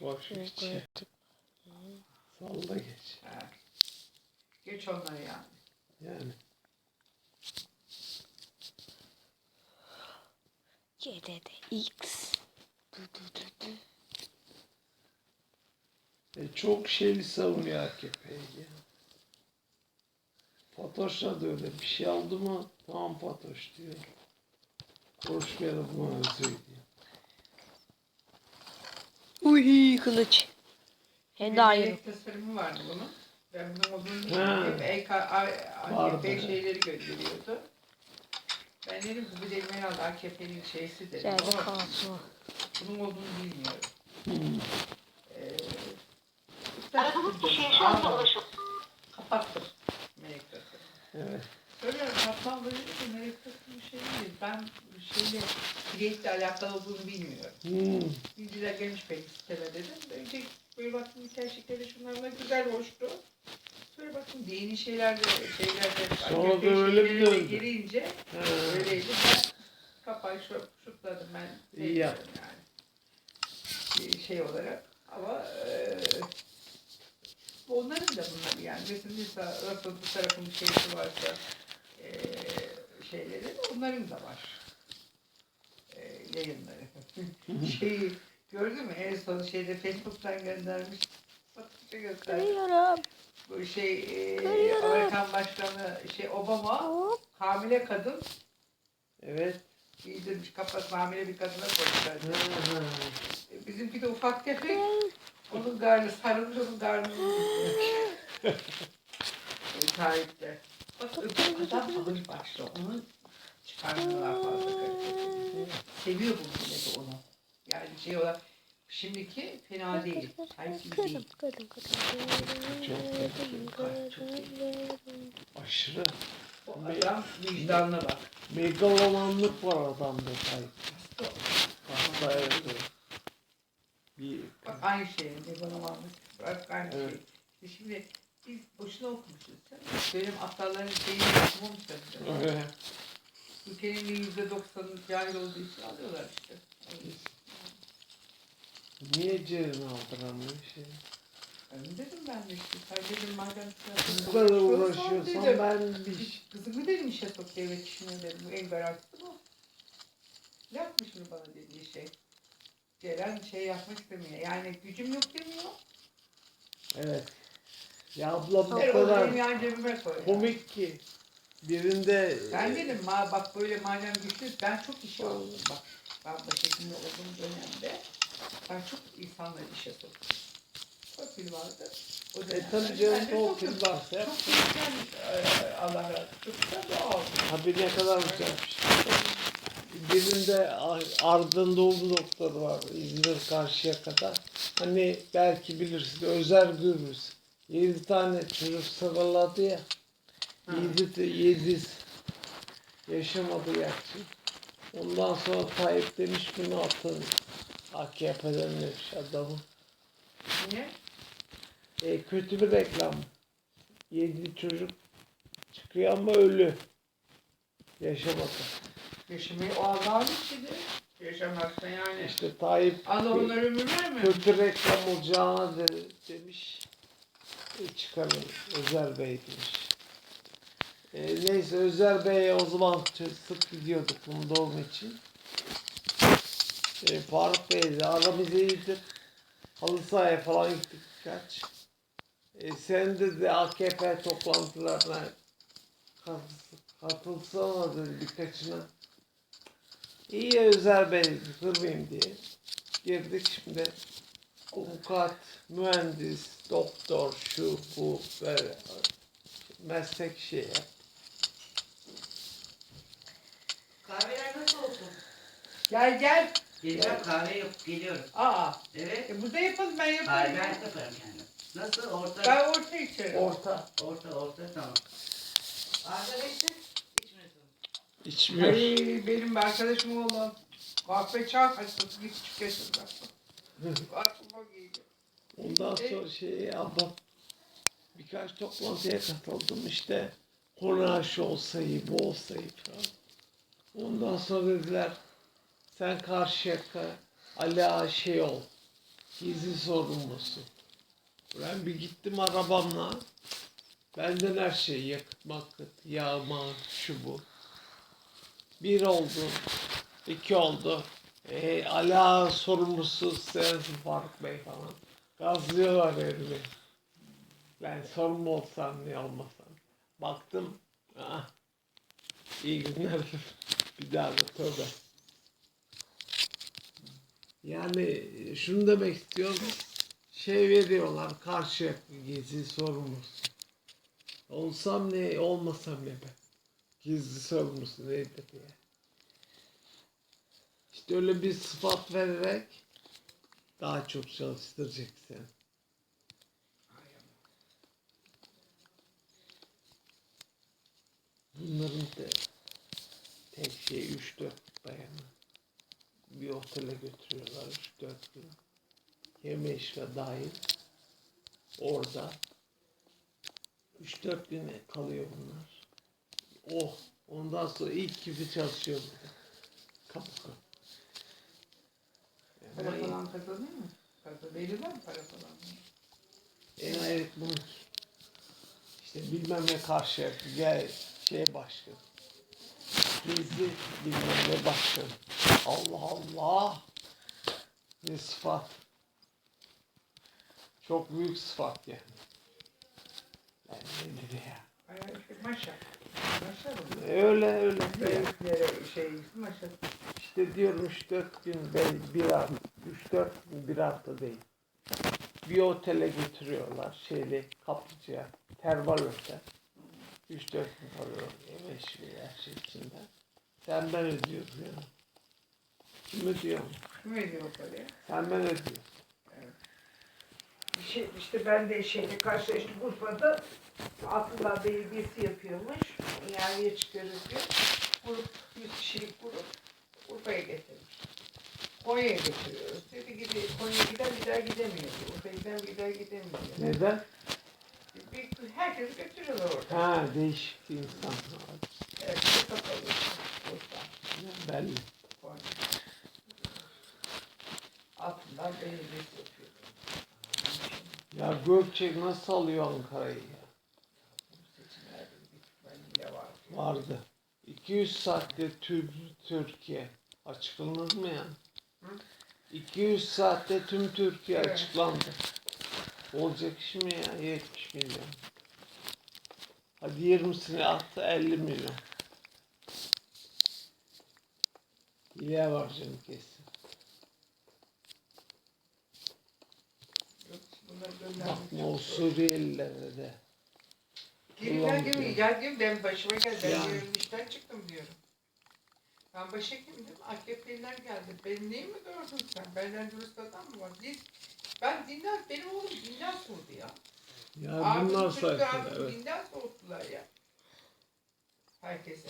Boş geç. Salla geç. Ha. Geç onları yani. Yani. CD'de X. Du du du du. E, çok şeyli savunuyor AKP'yi ya. Fatoş'la da öyle. Bir şey aldı mı tamam Fatoş diyor. Konuşmayalım mı öyle söylüyor. Uy kılıç. Ayrı. Melek tasarımı vardı bunun. Ben bunun olduğunu Ha. hep EK. AKP şeyleri gönderiyordu. Ben dedim ki bu dedim herhalde AKP'nin şeysi dedim Geldi ama kalsın. bunun olduğunu bilmiyorum. Hmm. Ee, Aradığınız kişiye şu anda ulaşım. Kapattım melek tasarımı. Evet. Böyle Hasan böyle bir şey değil. Ben şeyle Create'le alakalı olduğunu bilmiyorum. Hmm. Bilgiler gelmiş benim siteme dedim. Önce böyle baktım hikaye şekeri şunlarla güzel hoştu. Sonra baktım dini şeyler de şeyler de Sonra da öyle şeylere de girince Ha. öyleydi. Ben kapağı şu, şutladım ben. İyi yaptın. Yani. Bir şey olarak. Ama eee onların da bunlar yani. Mesela Russell bu tarafın bir şeysi varsa eee şeyleri onların da var. Eee yayınları. Şeyi gördün mü? En son şeyde Facebook'tan göndermiş. Satışa gösterdi. Görüyorum. Bu şey eee, Görüyorum. Amerikan Başkanı şey Obama Hop. hamile kadın Evet. giydirmiş kafasına hamile bir kadına koymuşlar. E, Bizimki de ufak tefek. Onun karnı sarılmış, onun yiyecek. e, tarihte. Öbür adam ağır başlı. Onun çıkarmaları var fazla kaliteli. Seviyor bu milleti onu. Yani şey olarak şimdiki fena değil. Gibi değil. Kırdım. Aşırı. O adam vicdanına bak. Megalomanlık var adamda Tayyip. Hasta evet. Bir Bak aynı şey. Varmış. Bak aynı Evet. şey. Şimdi biz boşuna okumuşuz. Benim aptalların şeyini okumamışlar. öyle. Ülkenin yüzde doksanı cahil olduğu için alıyorlar işte. Niye Ceren aldıramıyor şey? Ben dedim ben de işte. Sen dedim madem Bu kadar uğraşıyorsan ben bir Kızımı dedim işe sok devlet işine dedim. Bu en garantisi bu. Yapmış mı bana dediği şey. Ceren şey yapmak istemiyor. Yani gücüm yok demiyor. Evet. Ya abla bu Ver onu kadar benim yan cebime koy. komik ki. Birinde Ben dedim ma bak böyle madem güçlü ben çok iş aldım bak. Ben başhekimli olduğum dönemde ben çok insanları işe soktum. Torpil vardı. O e dönemde tabii ben canım de o soktum. kız varsa. Çok güzel e, Allah razı olsun. Çok güzel doğal. Tabii ne kadar güzelmiş. Birinde Ardın Doğulu doktoru var İzmir karşıya kadar. Hani belki bilirsin Özer Gürbüz. Yedi tane çocuk sıraladı ya. Ha. Yedi, yedi yaşamadı gerçi. Ondan sonra Tayyip demiş bunu atın. AKP'den demiş adamı. Niye? E, kötü bir reklam. Yedi çocuk çıkıyor ama ölü. Yaşamadı. Yaşamayı o Allah'ın işidir. Yaşamakta yani. İşte Tayyip Allah onlara ömür vermiyor. kötü reklam olacağına de, demiş. Çıkarın Özer Bey demiş. E, neyse Özer Bey'e o zaman sık gidiyorduk bunu doğum için. E, Faruk Bey de aramız iyidir. Halı sahaya falan gittik birkaç. E, sen de, de AKP toplantılarına kat- katılsana dedi birkaçına. İyi Özer Bey kırmayayım diye. Girdik şimdi avukat, mühendis, doktor, şu bu böyle meslek şey yap. Kahveler nasıl olsun? Gel gel. Geleceğim kahve yok geliyorum. Aa. Evet. E burada yapalım ben yaparım. ben yaparım kendim. Nasıl orta? Ben orta içerim. Orta. Orta orta tamam. Arkadaşlar içmiyorsun. İçmiyor. Ay, benim bir arkadaşım olan kahve çay hastası bir küçük yaşında. Aklıma geliyor. Ondan sonra şey abla birkaç toplantıya katıldım işte konu aşı olsa iyi, bu olsa iyi falan. Ondan sonra dediler sen karşıyaka Ali Ağa şey ol. Gizli sorumlusu. Ben bir gittim arabamla. Benden her şey yakıt makıt, yağma, şu bu. Bir oldu, iki oldu. E, ala sorumlusu sensin Faruk Bey falan. Gazlıyorlar elimi. Ben sorumlu olsam ne olmasam. Baktım, ah, iyi günler. bir daha da tövbe. Yani şunu demek istiyorum. Şey veriyorlar karşı gizli sorumlusu. Olsam ne, olmasam ne be. Gizli sorumlusu nedir diye. İşte öyle bir sıfat vererek daha çok çalıştıracaksın. Bunların da tek şey 3-4 bayanı bir otele götürüyorlar 3-4 gün. Yeme içme dahil. Orada 3-4 gün kalıyor bunlar. Oh! Ondan sonra ilk gibi çalışıyor burada. Kapı kapı. Para Ama falan kazanıyor mu? Kazan, verirler mi para falan? ayrık bunun ki. İşte bilmem ne karşı gel şey başkan. Gizli bilmem ne başkan. Allah Allah. Ne sıfat. Çok büyük sıfat yani. Yani nedir ya? Ay, şey, Maşa. Maşa mı? Öyle öyle. Büyüklere şey, maşa. işte diyorum 3-4 gün ben bir hafta, 3-4 gün bir hafta değil. Bir otele götürüyorlar şeyli kaplıcaya, termal otel. 3-4 gün kalıyor yeme içme her şey içinde. Sen ben ödüyoruz yani. Kim ödüyor? Kim veriyor o parayı? Sen ben ödüyorsun. Şey, işte ben de şeyle karşılaştım Urfa'da Abdullah Belediyesi yapıyormuş. İhaleye çıkarız diyor. Grup, 100 kişilik grup Urfa'ya getirmiş. Konya'ya götürüyoruz. Dedi gibi Konya'ya giden bir daha gidemiyor. Urfa'ya giden bir daha gidemiyor. Neden? Bir, herkesi götürüyorlar orada. Ha değişik insan. Evet, bir kapalı. Urfa, Belli. Konya. Altından belediyesi yapıyor. Ya Gökçek nasıl alıyor Ankara'yı ya? Seçimlerde bir ihtimalle var. Vardı. 200 saatte tüm Türkiye açıklanır mı yani? 200 saatte tüm Türkiye Evet. açıklandı. Olacak iş mi ya? 70 milyon. Hadi 20'sini attı 50 milyon. Hile var canım kesin. Bakma o Suriyelilere de. Kullanmıyor. ya diyorum ben başıma geldi. Ben Yani. işten çıktım diyorum. Ben başhekimdim. AKP'liler geldi. Benim neyimi gördün sen? Benden dürüst adam mı var? Din, ben dinden, benim oğlum dinden soğudu ya. Ya Abim bunlar çocuklar sayesinde evet. dinden soğuttular ya. Herkese.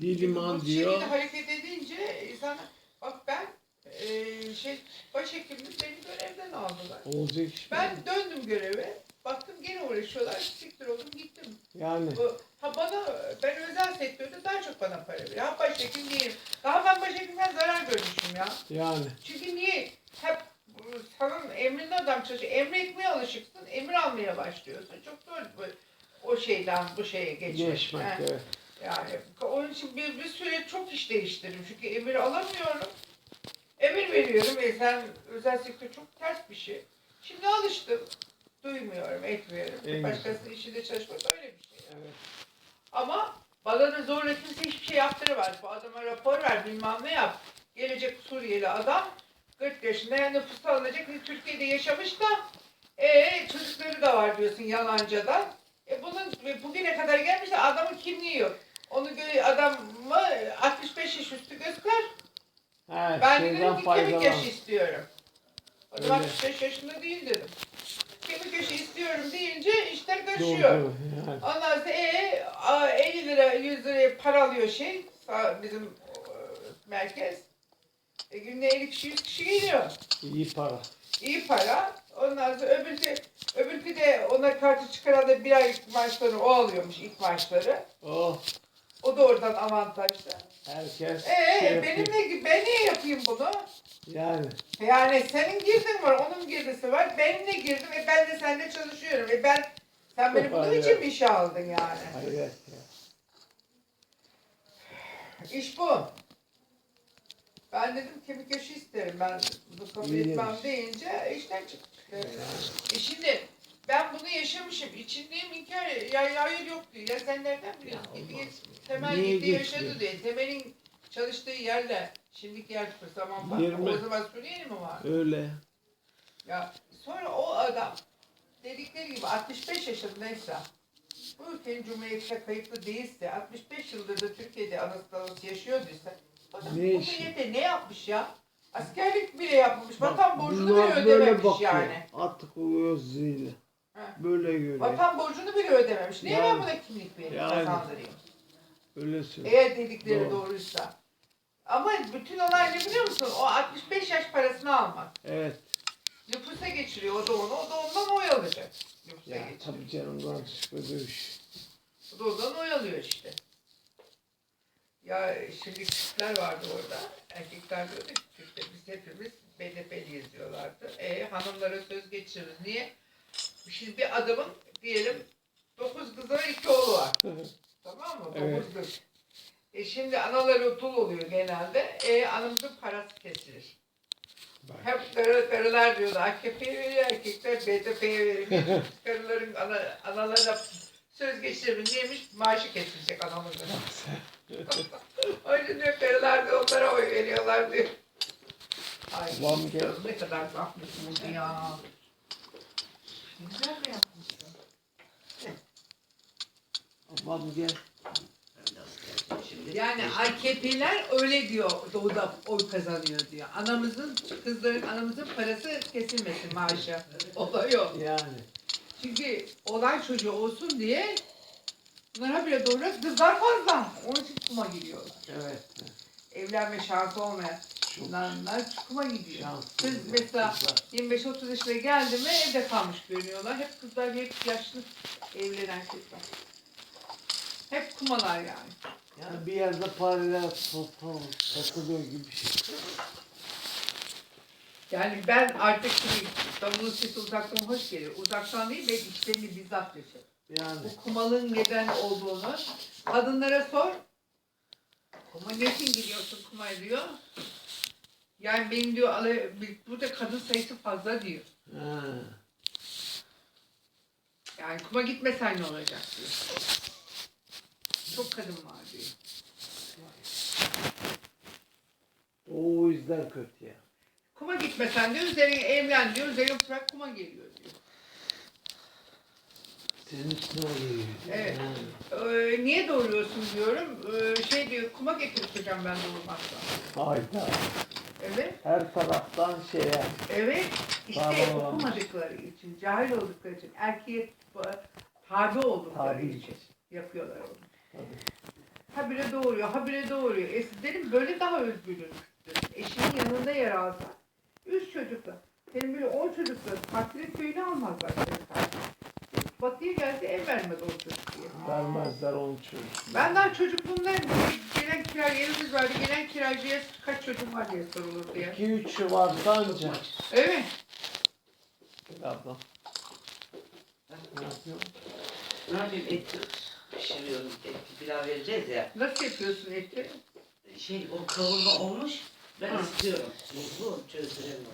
Dil iman Bu diyor. şekilde hareket edince insan bak ben eee şey başhekimim beni görevden aldılar. Olacak iş mi? Ben döndüm göreve. Baktım gene uğraşıyorlar. Siktir oldum gittim. Yani Bu, ha bana, ben özel sektörde daha çok bana para veriyor. Ha başhekim değilim. Daha ben başhekimden zarar görmüşüm ya. yani. Çünkü niye? Hep sanın emrinde adam çalışıyor. Emre etmeye alışıksın, emir almaya başlıyorsun. Çok zor bu, o şeyden bu şeye geçmek. Geçmek Ha, evet. Yani onun için bir, bir süre çok iş değiştirdim. Çünkü emir alamıyorum. Emir veriyorum. E sen özel sektör çok ters bir şey. Şimdi alıştım. Duymuyorum, etmiyorum. En Başkasının işinde çalışmak öyle bir şey. Evet. Ama bana da zorla kimse hiçbir şey yaptıramaz. Bu adama rapor ver bilmem ne yap. Gelecek Suriyeli adam 40 yaşında yani nüfusu alınacak. Türkiye'de yaşamış da e çocukları da var diyorsun yalancadan. E bunun bugüne kadar gelmiş de adamın kimliği yok. Onu adamı 65 yaş üstü göster. Ha, Ben dedim ki kemik yaşı istiyorum. Adam Öyle. 65 yaşında değil dedim. Kemik yaşı istiyorum deyince işler karışıyor. doğru. Yani. Ondan sonra ee, a, 50 lira 100 liraya para alıyor şey bizim e, merkez. E, günde 50 kişi 100 kişi geliyor. İyi para. İyi para. Ondan sonra öbürkü, öbürkü de ona kartı çıkaran da bir aylık maaşları o alıyormuş ilk maaşları. Oh O da oradan avantajlı. herkes Ee şey benim yapıyor. ne ben niye yapayım bunu? Yani Yani senin girdin var, onun girdisi var. Benim de girdim. E ben de seninle çalışıyorum. E ben sen beni bunun Hayır. için mi işe aldın yani? hayret ya. İş bu. Ben dedim kemik yaşı isterim. Ben bunu kabul İyi etmem demiş. deyince işten çıktık. E şimdi ben bunu yaşamışım. İçindeyim inkar ya hayır yok diyor. Ya sen nereden biliyorsun? Ya. Temel Niye gitti geçti? yaşadı diye. Temel'in çalıştığı yerle şimdiki yer zaman var. Yirmi. O zaman Suriyeli mi var? Öyle. Ya sonra o adam dedikleri gibi 65 yaşındaysa bu ülkenin cumhuriyetine kayıtlı değilse 65 yıldır da Türkiye'de babası yaşıyorduysa adam Ne bu işi? millete ne yapmış ya? Askerlik bile yapmamış. Vatan borcunu bile bunlar ödememiş bakıyor. yani. Artık o gözüyle. Ha. Böyle görüyor. Vatan borcunu bile ödememiş. Niye ben Yani. buna kimlik vereyim, Yani. kazandırayım? Öyle söylüyor. Eğer dedikleri Doğru. doğruysa. Ama bütün olay ne biliyor musun? O 65 yaş parasını almak. Evet. Nüfusa geçiriyor o da onu, o da ondan oy alacak. Nüfusa Ya geçiriyor. tabii canım lan dövüş. O da ondan oy alıyor işte. Ya şimdi Türkler vardı orada. Erkekler diyordu ki Türkler biz hepimiz BDP'liyiz diyorlardı. E hanımlara söz geçiririz. Niye? Şimdi bir adamın diyelim 9 kızı var 2 oğlu var. tamam mı? 9 Evet. kız. E şimdi anaları dul oluyor genelde. E anamızın parası kesilir. Bak. Hep karı, karılar diyordu AKP'ye veriyor, erkekler BDP'ye veriyor. Karıların ana, analarına söz geçirimi neymiş? Maaşı kesilecek anamızın. Öyle diyor karılar da onlara oy veriyorlar diyor. Ay ne kadar zahmetli oldu ya. Güzel de yapmışsın. Aman gel. Yani AKP'ler öyle diyor doğuda oy kazanıyor diyor. Anamızın, kızların anamızın parası kesilmesin maaşı. Olay o. Yani. Çünkü olay çocuğu olsun diye bunlara bile doğru kızlar fazla. Onun için kuma gidiyorlar. Evet. Evlenme şansı olmayan şunlarla kuma gidiyor. Şanslı Kız mesela 25-30 yaşına geldi mi evde kalmış görünüyorlar. Hep kızlar hep yaşlı evlenen kızlar. Hep kumalar yani. Yani bir yerde paralel total takılıyor gibi bir şey. Yani ben artık şimdi İstanbul'un sesi uzaktan hoş geliyor. Uzaktan değil ben içlerini bizzat yaşadım. Yani. bu kumalın neden olduğunu kadınlara sor. Kuma niçin gidiyorsun kuma diyor. Yani benim diyor burada kadın sayısı fazla diyor. Ha. Yani kuma gitmesen ne olacak diyor. Çok kadın var diyor. O yüzden kötü ya. Kuma gitmesen diyor üzerine evlen diyor üzerine bırak kuma geliyor diyor. Senin üstüne o geliyor. Evet. Ee, niye doğuruyorsun diyorum. Ee, şey diyor kuma getireceğim ben doğurmazsam. Hayda. Evet. Her taraftan şey yani. Evet, işte Tamam. okumadıkları için, cahil oldukları için, erkeğe tabi oldukları Tabi. için yapıyorlar onu. Habire doğuruyor, habire doğuruyor. E dedim böyle daha özgürlüğün Eşinin yanında yer alsa, üç çocukla. Senin böyle on çocukla partili köyünü almazlar. Batıya gelse ev vermez o çocuk diye. Vermezler onun çocuk. Ben daha çocukluğumdan gelen kira yerimiz vardı. Gelen kiracıya kaç çocuğum var diye sorulur diye. 2-3 varsa ancak. Evet. Adam. Ne yapıyor? Ne yapayım et pişiriyorum. Et pilav vereceğiz ya. Nasıl yapıyorsun eti? Şey o kavurma olmuş. Ben Hı. istiyorum. Bu çözdüremiyorum.